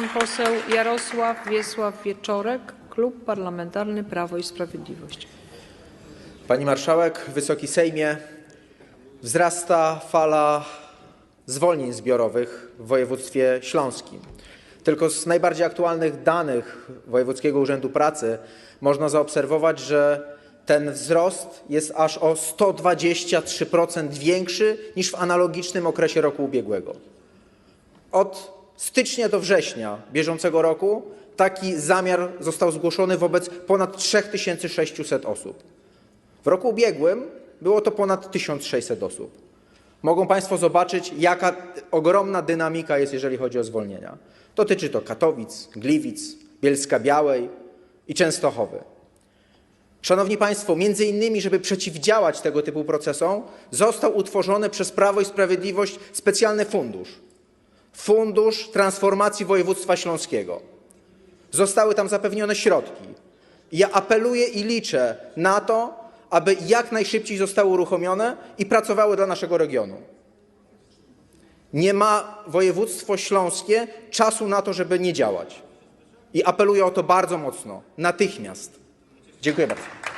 pan poseł Jarosław Wiesław Wieczorek, Klub Parlamentarny Prawo i Sprawiedliwość. Pani marszałek, Wysoki Sejmie, wzrasta fala zwolnień zbiorowych w województwie śląskim. Tylko z najbardziej aktualnych danych Wojewódzkiego Urzędu Pracy można zaobserwować, że ten wzrost jest aż o 123% większy niż w analogicznym okresie roku ubiegłego. Od stycznia do września bieżącego roku taki zamiar został zgłoszony wobec ponad 3600 osób. W roku ubiegłym było to ponad 1600 osób. Mogą Państwo zobaczyć, jaka ogromna dynamika jest, jeżeli chodzi o zwolnienia. Dotyczy to Katowic, Gliwic, Bielska Białej i Częstochowy. Szanowni Państwo, między innymi, żeby przeciwdziałać tego typu procesom, został utworzony przez Prawo i Sprawiedliwość specjalny fundusz. Fundusz Transformacji Województwa Śląskiego. Zostały tam zapewnione środki. Ja apeluję i liczę na to, aby jak najszybciej zostały uruchomione i pracowały dla naszego regionu. Nie ma województwo śląskie czasu na to, żeby nie działać. I apeluję o to bardzo mocno, natychmiast. Dziękuję bardzo.